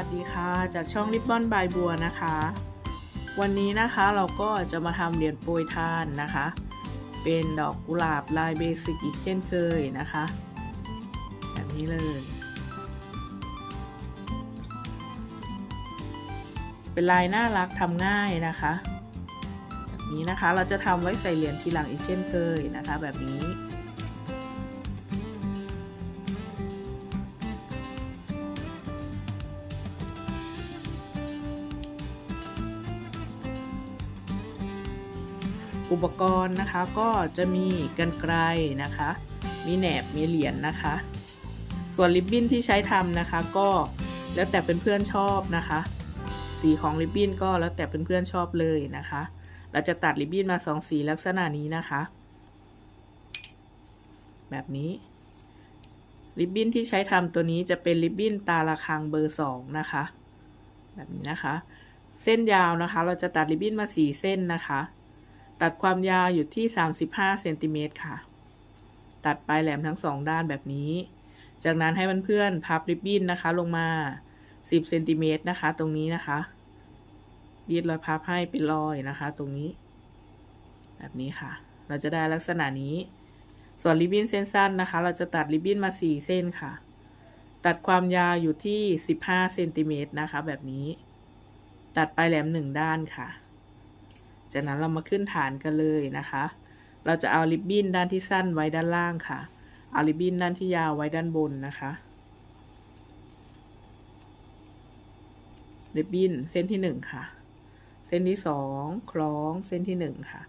วัสดีค่ะ จากช่องริบบอนบายบัวนะคะ วันนี้นะคะเราก็จะมาทำเหรียญโปรยทานนะคะ เป็นดอกกุหลาบลายเบสิกอีกเช่นเคยนะคะ แบบนี้เลย เป็นลายน่ารักทำง่ายนะคะ แบบนี้นะคะเราจะทำไว้ใส่เหรียญทีหลังอีกเช่นเคยนะคะ แบบนี้ อุปกรณ์นะคะก็จะมีกันไกลนะคะ มีแหนบมีเหรียญนะคะ ส่วนริบบิ้นที่ใช้ทำนะคะก็แล้วแต่เพื่อนๆชอบนะคะ สีของริบบิ้นก็แล้วแต่เพื่อนๆชอบเลยนะคะ เราจะตัดริบบิ้นมาสองสีลักษณะนี้นะคะ แบบนี้ริบบิ้นที่ใช้ทำตัวนี้จะเป็นริบบิ้นตาละคังเบอร์สองนะคะ แบบนี้นะคะ เส้นยาวนะคะ เราจะตัดริบบิ้นมาสี่เส้นนะคะ ตัดความยาวอยู่ที่ 35เซนติเมตรค่ะ ตัดปลายแหลมทั้งสองด้านแบบนี้ จากนั้นให้เพื่อนๆพับริบบิ้นนะคะลงมา 10เซนติเมตรนะคะ ตรงนี้นะคะยืดรอยพับให้เป็นรอยนะคะ ตรงนี้ แบบนี้ค่ะ เราจะได้ลักษณะนี้ ส่วนริบบิ้นเส้นสั้นนะคะ เราจะตัดริบบิ้นมา 4 เส้นค่ะ ตัดความยาวอยู่ที่ 15เซนติเมตรนะคะ แบบนี้ ตัดปลายแหลมหนึ่งด้านค่ะ จากนั้นเรามาขึ้นฐานกันเลยนะคะ เราจะเอาริบบิ้นด้านที่สั้นไว้ด้านล่างค่ะ เอาริบบิ้นด้านที่ยาวไว้ด้านบนนะคะ ริบบิ้นเส้นที่หนึ่งค่ะ เส้นที่สองคล้องเส้นที่หนึ่งค่ะ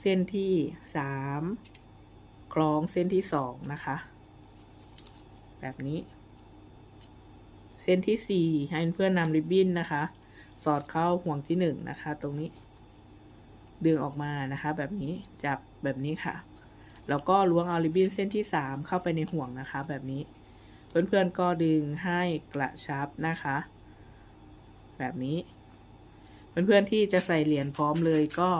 เส้นที่สามคล้องเส้นที่สองนะคะ แบบนี้ เส้นที่สี่ให้เพื่อนนำริบบิ้นนะคะ สอดเข้าห่วงที่หนึ่งนะคะ ตรงนี้ ดึงออกมานะคะ แบบนี้จับแบบนี้ค่ะ แล้วก็ล้วงเอาริบบิ้นเส้นที่สามเข้าไปในห่วงนะคะ แบบนี้เพื่อนๆก็ดึงให้กระชับนะคะ แบบนี้ เพื่อนๆที่จะใส่เหรียญพร้อมเลยก็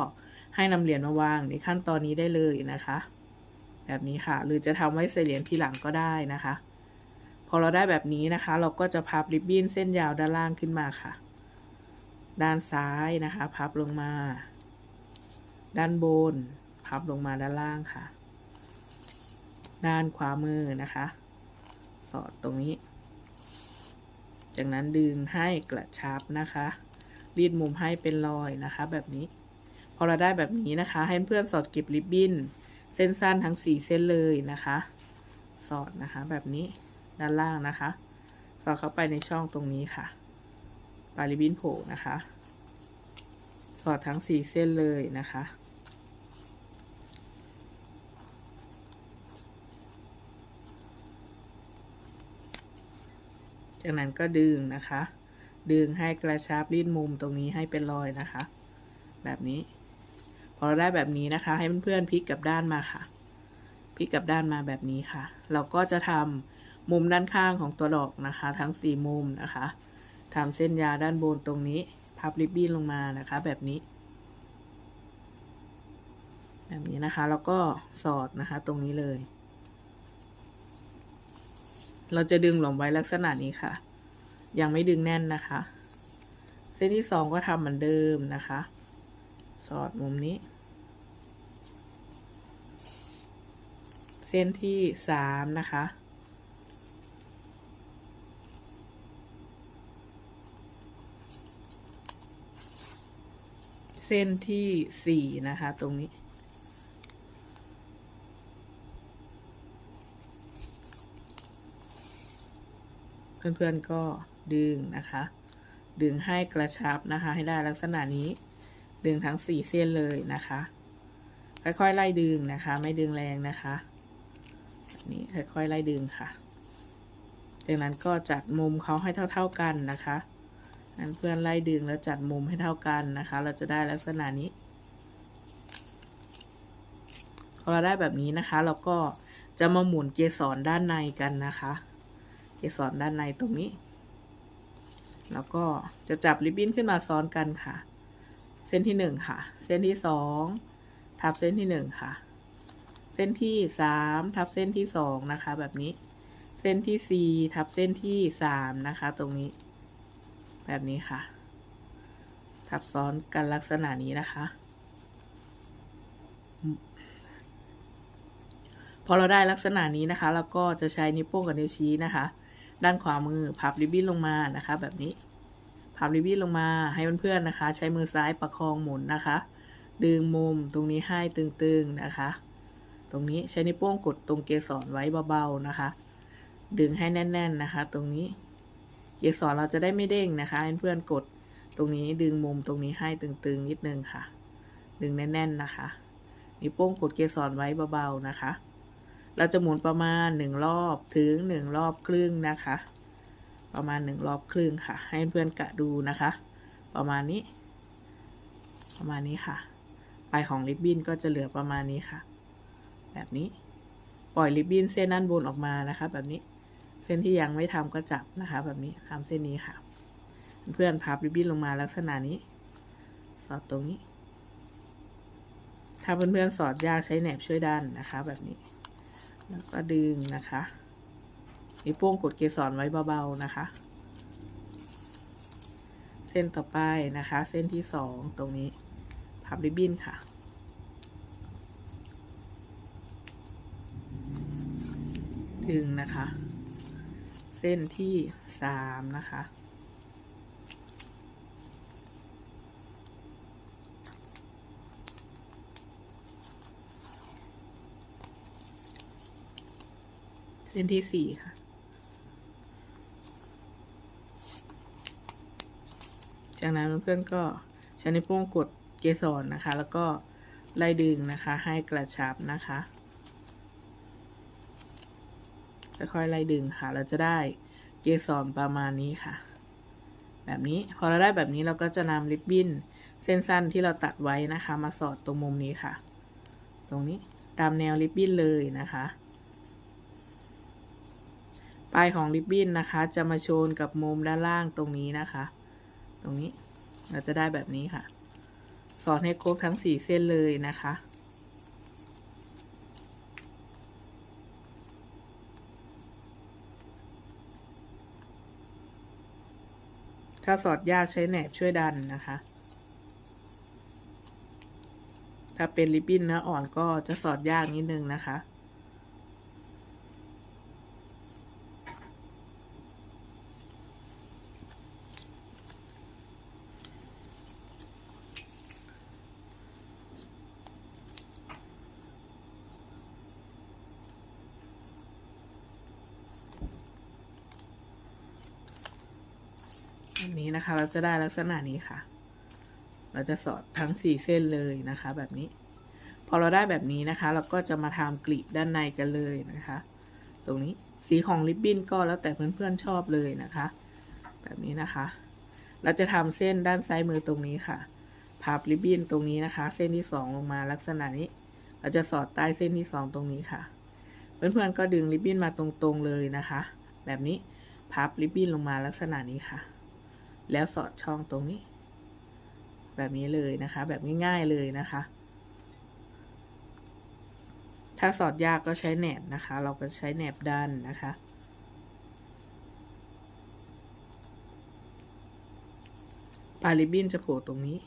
ให้นำเหรียญมาวางในขั้นตอนนี้ได้เลยนะคะ แบบนี้ค่ะ หรือจะทำไว้ใส่เหรียญทีหลังก็ได้นะคะ พอเราได้แบบนี้นะคะ เราก็จะพับริบบิ้นเส้นยาวด้านล่างขึ้นมาค่ะ ด้านซ้ายนะคะ พับลงมา ด้านบน พับลงมาด้านล่างค่ะ ด้านขวามือนะคะ สอดตรงนี้ จากนั้นดึงให้กระชับนะคะ รีดมุมให้เป็นรอยนะคะ แบบนี้ พอเราได้แบบนี้นะคะ ให้เพื่อนสอดเก็บริบบิ้น เส้นสั้นทั้งสี่เส้นเลยนะคะ สอดนะคะแบบนี้ด้านล่างนะคะ สอดเข้าไปในช่องตรงนี้ค่ะปลายริบบิ้นโผล่นะคะ สอดทั้งสี่เส้นเลยนะคะ จากนั้นก็ดึงนะคะ ดึงให้กระชับรีดมุมตรงนี้ให้เป็นรอยนะคะ แบบนี้ พอเราได้แบบนี้นะคะ ให้เพื่อนๆพลิกกลับด้านมาค่ะพลิกกลับด้านมาแบบนี้ค่ะ เราก็จะทำมุมด้านข้างของตัวดอกนะคะ ทั้งสี่มุมนะคะทำเส้นยาวด้านบนตรงนี้ พับริบบิ้นลงมานะคะ แบบนี้ แบบนี้นะคะ แล้วก็สอดนะคะตรงนี้เลย เราจะดึงหลวมไว้ลักษณะนี้ค่ะ ยังไม่ดึงแน่นนะคะ เส้นที่สองก็ทำเหมือนเดิมนะคะ สอดมุมนี้ เส้นที่สามนะคะ เส้นที่สี่นะคะ ตรงนี้ เพื่อนๆก็ดึงนะคะ ดึงให้กระชับนะคะ ให้ได้ลักษณะนี้ ดึงทั้งสี่เส้นเลยนะคะ ค่อยๆไล่ดึงนะคะ ไม่ดึงแรงนะคะนี้ค่อยๆไล่ดึงค่ะจากนั้นก็จัดมุมเขาให้เท่า ๆกันนะคะนั้นเพื่อนไล่ดึงแล้วจัดมุมให้เท่ากันนะคะ เราจะได้ลักษณะนี้พอเราได้แบบนี้นะคะ เราก็จะมาหมุนเกสรด้านในกันนะคะ เกสรด้านในตรงนี้ แล้วก็จะจับริบบิ้นขึ้นมาซ้อนกันค่ะ เส้นที่หนึ่งค่ะ เส้นที่สองทับเส้นที่หนึ่งค่ะ เส้นที่สามทับเส้นที่สองนะคะ แบบนี้ เส้นที่สี่ทับเส้นที่สามนะคะ ตรงนี้ แบบนี้ค่ะ ทับซ้อนกันลักษณะนี้นะคะ อเราได้ลักษณะนี้นะคะเราก็จะใช้นิ้วโป้งกับนิ้วชี้นะคะ ด้านขวามือพับริบบิ้นลงมานะคะ แบบนี้พับริบบิ้นลงมาให้เพื่อนๆนะคะ ใช้มือซ้ายประคองหมุนนะคะ ดึงมุมตรงนี้ให้ตึงๆนะคะ ตรงนี้ใช้นิ้วโป้งกดตรงเกสรไว้เบาๆนะคะ ดึงให้แน่น ๆนะคะ ตรงนี้เกสรเราจะได้ไม่เด้งนะคะเพื่อนกดตรงนี้ดึงมุมตรงนี้ให้ตึงๆนิดนึงค่ะ ดึงแน่น ๆนะคะ นิ้วโป้งกดเกสรไว้เบาๆนะคะ เราจะหมุนประมาณหนึ่งรอบถึงหนึ่งรอบครึ่งนะคะ ประมาณหนึ่งรอบครึ่งค่ะ ให้เพื่อนกะดูนะคะ ประมาณนี้ ประมาณนี้ค่ะ ปลายของริบบิ้นก็จะเหลือประมาณนี้ค่ะ แบบนี้ ปล่อยริบบิ้นเส้นด้านบนออกมานะคะ แบบนี้ เส้นที่ยังไม่ทำก็จับนะคะ แบบนี้ทำเส้นนี้ค่ะ เพื่อนพับริบบิ้นลงมาลักษณะนี้ สอดตรงนี้ ถ้าเพื่อนๆสอดยากใช้แหนบช่วยดันนะคะ แบบนี้ แล้วก็ดึงนะคะนิ้วโป้งกดเกสรไว้เบาๆนะคะ เส้นต่อไปนะคะ เส้นที่สองตรงนี้พับริบบิ้นค่ะ ดึงนะคะ เส้นที่สามนะคะ เส้นที่สี่ค่ะ จากนั้นเพื่อนก็ใช้นิ้วโป้งกดเกสรนะคะ แล้วก็ไล่ดึงนะคะ ให้กระชับนะคะค่อยๆไล่ดึงค่ะ เราจะได้เกสรประมาณนี้ค่ะ แบบนี้พอเราได้แบบนี้เราก็จะนำริบบิ้นเส้นสั้นที่เราตัดไว้นะคะ มาสอดตรงมุมนี้ค่ะ ตรงนี้ตามแนวริบบิ้นเลยนะคะ ปลายของริบบิ้นนะคะ จะมาโชนกับมุมด้านล่างตรงนี้นะคะ ตรงนี้เราจะได้แบบนี้ค่ะ สอดให้ครบทั้งสี่เส้นเลยนะคะ ถ้าสอดยากใช้แหนบช่วยดันนะคะ ถ้าเป็นริบบิ้นนื้ออ่อนก็จะสอดยากนิดนึงนะคะ อั นี้นะคะ เราจะได้ลักษณะนี้ค่ะ เราจะสอดทั้งสี่เส้นเลยนะคะ แบบนี้ พอเราได้แบบนี้นะคะ เราก็จะมาทำกลีบด้านในกันเลยนะคะ ตรงนี้สีของริบบิ้นก็แล้วแต่เพื่อนๆชอบเลยนะคะ แบบนี้นะคะ เราจะทำเส้นด้านซ้ายมือตรงนี้ค่ะพับริบบิ้นตรงนี้นะคะ เส้นที่สองลงมาลักษณะนี้ เราจะสอดใต้เส้นที่สองตรงนี้ค่ะ เพื่อนๆก็ดึงริบบิ้นมาตรงๆเลยนะคะ แบบนี้พับริบบิ้นลงมาลักษณะนี้ค่ะ แล้วสอดช่องตรงนี้ แบบนี้เลยนะคะ แบบง่ายๆเลยนะคะ ถ้าสอดยากก็ใช้แหนบนะคะ เราก็ใช้แหนบดันนะคะปลายริบบิ้นจะโผล่ตรงนี้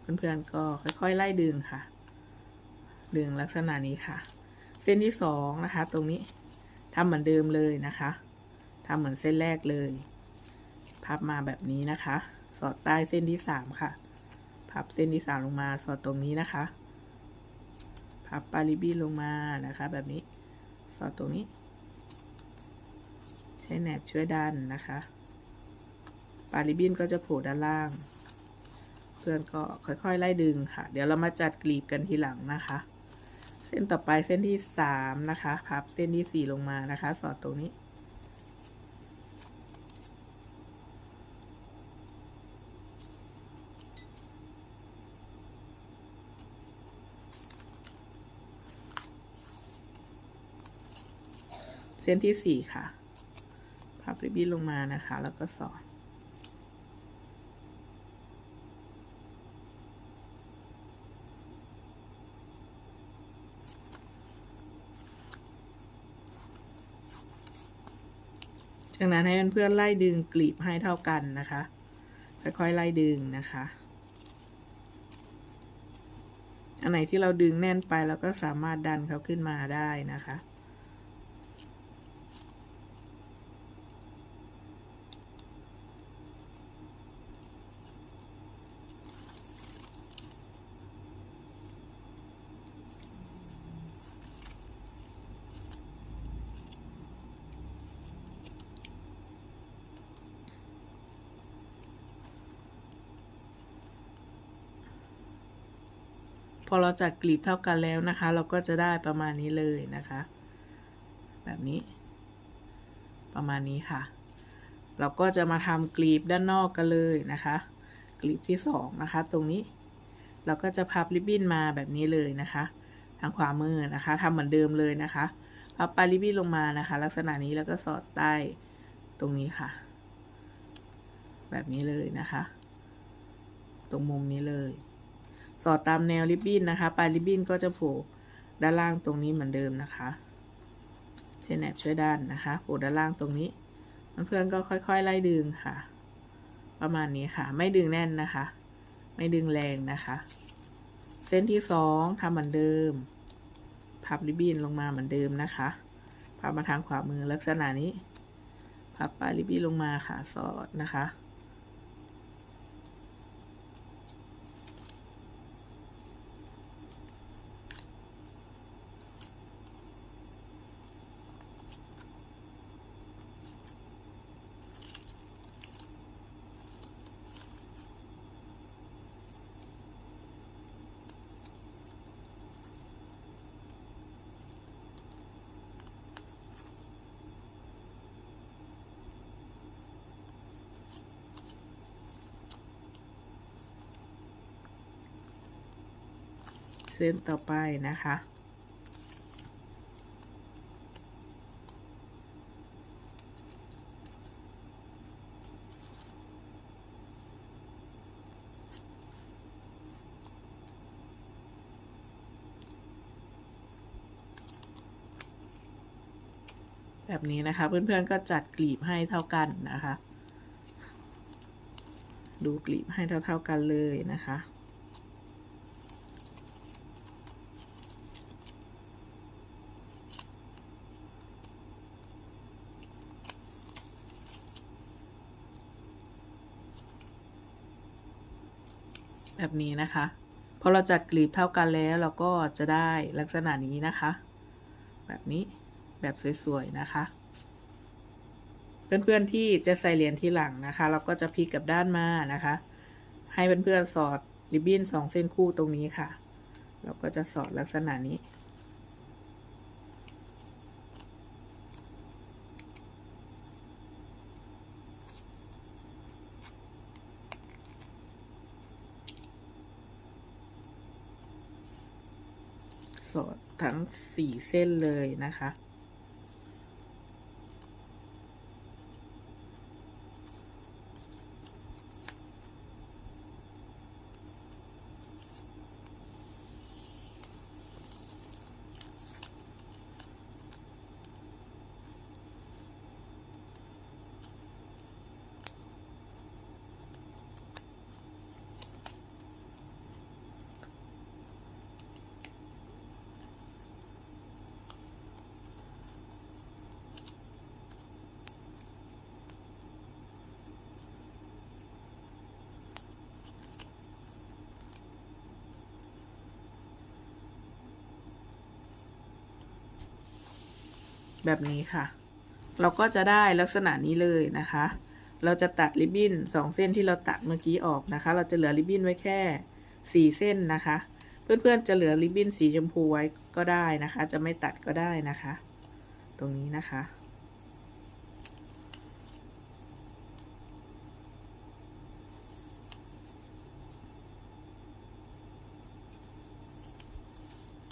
เพื่อนๆก็ค่อยๆไล่ดึงค่ะ ดึงลักษณะนี้ค่ะ เส้นที่สองนะคะ ตรงนี้ทำเหมือนเดิมเลยนะคะทำเหมือนเส้นแรกเลย พับมาแบบนี้นะคะ สอดใต้เส้นที่สามค่ะ พับเส้นที่สามลงมาสอดตรงนี้นะคะ พับปาริบบิ้ลงมานะคะ แบบนี้ สอดตรงนี้ ใช้แหนบช่วยดันนะคะ ปาริบบิ้นก็จะโผล่ด้านล่าง เพื่อนก็ค่อยๆไล่ดึงค่ะ เดี๋ยวเรามาจัดกลีบกันทีหลังนะคะ เส้นต่อไปเส้นที่สามนะคะ พับเส้นที่สี่ลงมานะคะ สอดตรงนี้ ส้นที่สี่ค่ะ พับริบบิ้นลงมานะคะ แล้วก็สอดจากนั้นให้เพื่อนๆไล่ดึงกลีบให้เท่ากันนะคะ ค่อยๆไล่ดึงนะคะ อันไหนที่เราดึงแน่นไปเราก็สามารถดันเขาขึ้นมาได้นะคะ พอเราจัดกลีบเท่ากันแล้วนะคะ เราก็จะได้ประมาณนี้เลยนะคะ แบบนี้ ประมาณนี้ค่ะ เราก็จะมาทำกลีบด้านนอกกันเลยนะคะ กลีบที่สองนะคะ ตรงนี้ เราก็จะพับริบบิ้นมาแบบนี้เลยนะคะ ทางขวามือนะคะทำเหมือนเดิมเลยนะคะพับปลายริบบิ้นลงมานะคะ ลักษณะนี้แล้วก็สอดใต้ตรงนี้ค่ะ แบบนี้เลยนะคะ ตรงมุมนี้เลย สอดตามแนวริบบิ้นนะคะ ปลายริบบิ้นก็จะโผล่ด้านล่างตรงนี้เหมือนเดิมนะคะ เช่นแอบช่วยด้านนะคะโผล่ด้านล่างตรงนี้เพื่อนๆก็ค่อย ๆ ไล่ดึงค่ะ ประมาณนี้ค่ะ ไม่ดึงแน่นนะคะ ไม่ดึงแรงนะคะ เส้นที่สองทำเหมือนเดิม พับริบบิ้นลงมาเหมือนเดิมนะคะพับมาทางขวามือลักษณะนี้ พับปลายริบบิ้นลงมาค่ะสอดนะคะ เส้นต่อไปนะคะแบบนี้นะคะ เพื่อนๆก็จัดกลีบให้เท่ากันนะคะ ดูกลีบให้เท่าๆกันเลยนะคะ แบบนี้นะคะพอเราจัดกลีบเท่ากันแล้วเราก็จะได้ลักษณะนี้นะคะ แบบนี้แบบสวยๆนะคะเพื่อนๆที่จะใส่เหรียญที่หลังนะคะ เราก็จะพลิกกับด้านมานะคะ ให้เพื่อนๆสอดริบบิ้นสองเส้นคู่ตรงนี้ค่ะ เราก็จะสอดลักษณะนี้ สอด ทั้งสี่เส้นเลยนะคะ แบบนี้ค่ะ เราก็จะได้ลักษณะนี้เลยนะคะ เราจะตัดริบบิ้นสองเส้นที่เราตัดเมื่อกี้ออกนะคะ เราจะเหลือริบบิ้นไว้แค่สี่เส้นนะคะ เพื่อนๆจะเหลือริบบิ้นสีชมพูไว้ก็ได้นะคะ จะไม่ตัดก็ได้นะคะ ตรงนี้นะคะ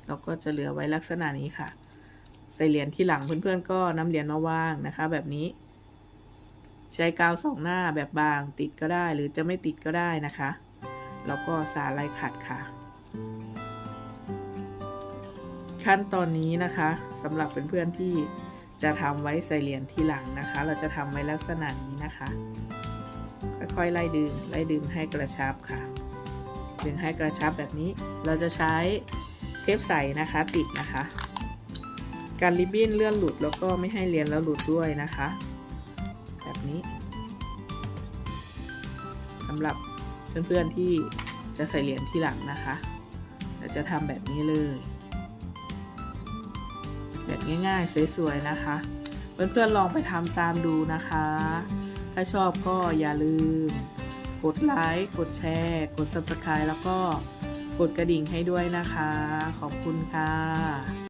เราก็จะเหลือไว้ลักษณะนี้ค่ะ ใส่เหรียญที่หลังเพื่อนๆก็นำเหรียญมาวางนะคะ แบบนี้ ใช้กาวสองหน้าแบบบางติดก็ได้หรือจะไม่ติดก็ได้นะคะ แล้วก็สาลายขัดค่ะ ขั้นตอนนี้นะคะสำหรับเพื่อนๆที่จะทำไว้ใส่เหรียญที่หลังนะคะ เราจะทำไว้ลักษณะนี้นะคะ ค่อยๆไล่ดึงไล่ดึงให้กระชับค่ะ ดึงให้กระชับแบบนี้ เราจะใช้เทปใสนะคะติดนะคะ การริบบิ้นเลื่อนหลุดแล้วก็ไม่ให้เหรียญแล้วหลุดด้วยนะคะ แบบนี้สำหรับเพื่อนๆที่จะใส่เหรียญที่หลังนะคะเราจะทำแบบนี้เลย แบบง่ายๆสวยๆนะคะ เพื่อนๆลองไปทำตามดูนะคะ ถ้าชอบก็อย่าลืม กดไลค์ กดแชร์ กด subscribe แล้วก็กดกระดิ่งให้ด้วยนะคะ ขอบคุณค่ะ